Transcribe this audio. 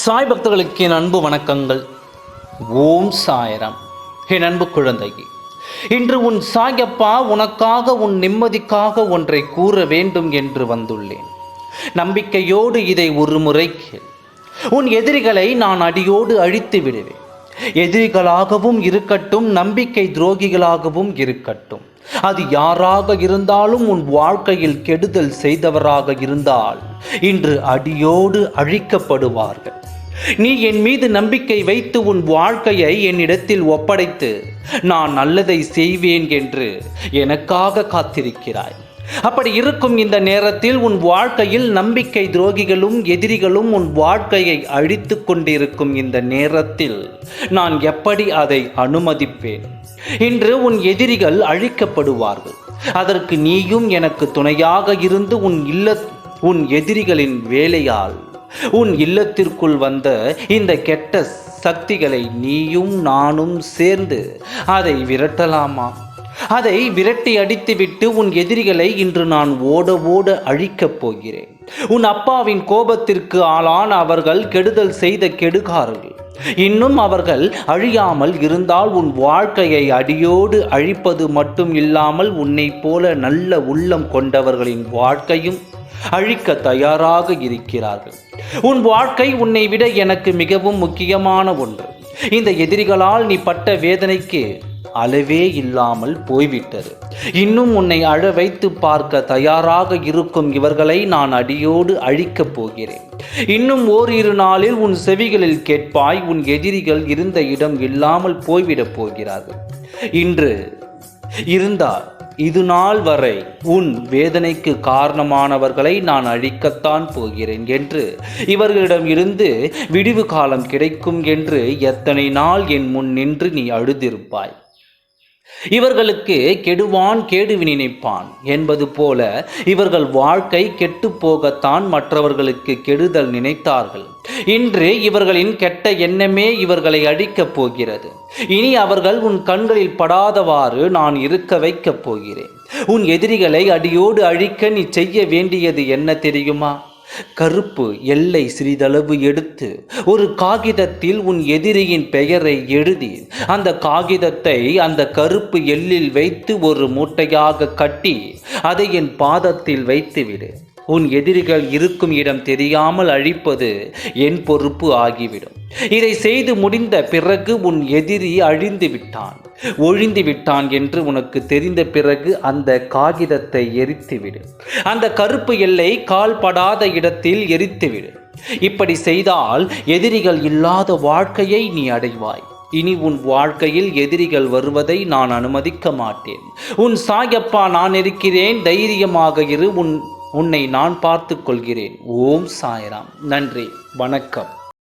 சாய் பக்தர்களுக்கு என் அன்பு வணக்கங்கள். ஓம் சாயரம். என் அன்பு குழந்தையே இன்று உன் சாயப்பா உனக்காக உன் நிம்மதிக்காக ஒன்றை கூற வேண்டும் என்று வந்துள்ளேன். நம்பிக்கையோடு இதை ஒரு முறை கேள். உன் எதிரிகளை நான் அடியோடு அழித்து விடுவேன். எதிரிகளாகவும் இருக்கட்டும் நம்பிக்கை துரோகிகளாகவும் இருக்கட்டும். அது யாராக இருந்தாலும் உன் வாழ்க்கையில் கெடுதல் செய்தவராக இருந்தால் இன்று அடியோடு அழிக்கப்படுவார்கள். நீ என் மீது நம்பிக்கை வைத்து உன் வாழ்க்கையை என்னிடத்தில் ஒப்படைத்து நான் நல்லதை செய்வேன் என்று எனக்காக காத்திருக்கிறாய். அப்படி இருக்கும் இந்த நேரத்தில் உன் வாழ்க்கையில் நம்பிக்கை துரோகிகளும் எதிரிகளும் உன் வாழ்க்கையை அழித்து கொண்டிருக்கும் இந்த நேரத்தில் நான் எப்படி அதை அனுமதிப்பேன்? இன்று உன் எதிரிகள் அழிக்கப்படுவார்கள். அதற்கு நீயும் எனக்கு துணையாக இருந்து உன் இல்ல உன் எதிரிகளின் வேலையால் உன் இல்லத்திற்குள் வந்த இந்த கெட்ட சக்திகளை நீயும் நானும் சேர்ந்து அதை விரட்டலாமா? அதை விரட்டி அடித்துவிட்டு உன் எதிரிகளை இன்று நான் ஓட ஓட அழிக்கப் போகிறேன். உன் அப்பாவின் கோபத்திற்கு ஆளான அவர்கள் கெடுதல் செய்த கெடுகாரர்கள். இன்னும் அவர்கள் அழியாமல் இருந்தால் உன் வாழ்க்கையை அடியோடு அழிப்பது மட்டும் இல்லாமல் உன்னைப் போல நல்ல உள்ளம் கொண்டவர்களின் வாழ்க்கையும் அழிக்க தயாராக இருக்கிறார்கள். உன் வாழ்க்கை உன்னை விட எனக்கு மிகவும் முக்கியமான ஒன்று. இந்த எதிரிகளால் நீ பட்ட வேதனைக்கு அளவே இல்லாமல் போய்விட்டது. இன்னும் உன்னை அழ வைத்து பார்க்க தயாராக இருக்கும் இவர்களை நான் அடியோடு அழிக்கப் போகிறேன். இன்னும் ஓரிரு நாளில் உன் செவிகளில் கேட்பாய் உன் எதிரிகள் இருந்த இடம் இல்லாமல் போய்விடப் போகிறார்கள். இன்று இருந்தால் இது நாள் வரை உன் வேதனைக்கு காரணமானவர்களை நான் அழிக்கத்தான் போகிறேன் என்று இவர்களிடம் இருந்து விடிவு காலம் கிடைக்கும் என்று எத்தனை நாள் என் முன் நின்று நீ அழுதிருப்பாய்? இவர்களுக்கு கெடுவான் கேடுவி நினைப்பான் என்பது போல இவர்கள் வாழ்க்கை கெட்டு போகத்தான் மற்றவர்களுக்கு கெடுதல் நினைத்தார்கள். இன்று இவர்களின் கெட்ட எண்ணமே இவர்களை அழிக்கப் போகிறது. இனி அவர்கள் உன் கண்களில் படாதவாறு நான் இருக்க வைக்கப் போகிறேன். உன் எதிரிகளை அடியோடு அழிக்க நீ செய்ய வேண்டியது என்ன தெரியுமா? கருப்பு எல்லை சிறிதளவு எடுத்து ஒரு காகிதத்தில் உன் எதிரியின் பெயரை எழுதி அந்த காகிதத்தை அந்த கருப்பு எல்லில் வைத்து ஒரு மூட்டையாக கட்டி அதை என் பாதத்தில் வைத்துவிடு. உன் எதிரிகள் இருக்கும் இடம் தெரியாமல் அழிப்பது என் பொறுப்பு ஆகிவிடும். இதை செய்து முடிந்த பிறகு உன் எதிரி அழிந்து விட்டான் ஒழிந்து விட்டான் என்று உனக்கு தெரிந்த பிறகு அந்த காகிதத்தை எரித்துவிடு. அந்த கருப்பு எல்லை கால்படாத இடத்தில் எரித்துவிடு. இப்படி செய்தால் எதிரிகள் இல்லாத வாழ்க்கையை நீ அடைவாய். இனி உன் வாழ்க்கையில் எதிரிகள் வருவதை நான் அனுமதிக்க மாட்டேன். உன் சாயப்பா நான் இருக்கிறேன் தைரியமாக இரு உன் உன்னை நான் பார்த்து கொள்கிறேன். ஓம் சாய்ராம். நன்றி வணக்கம்.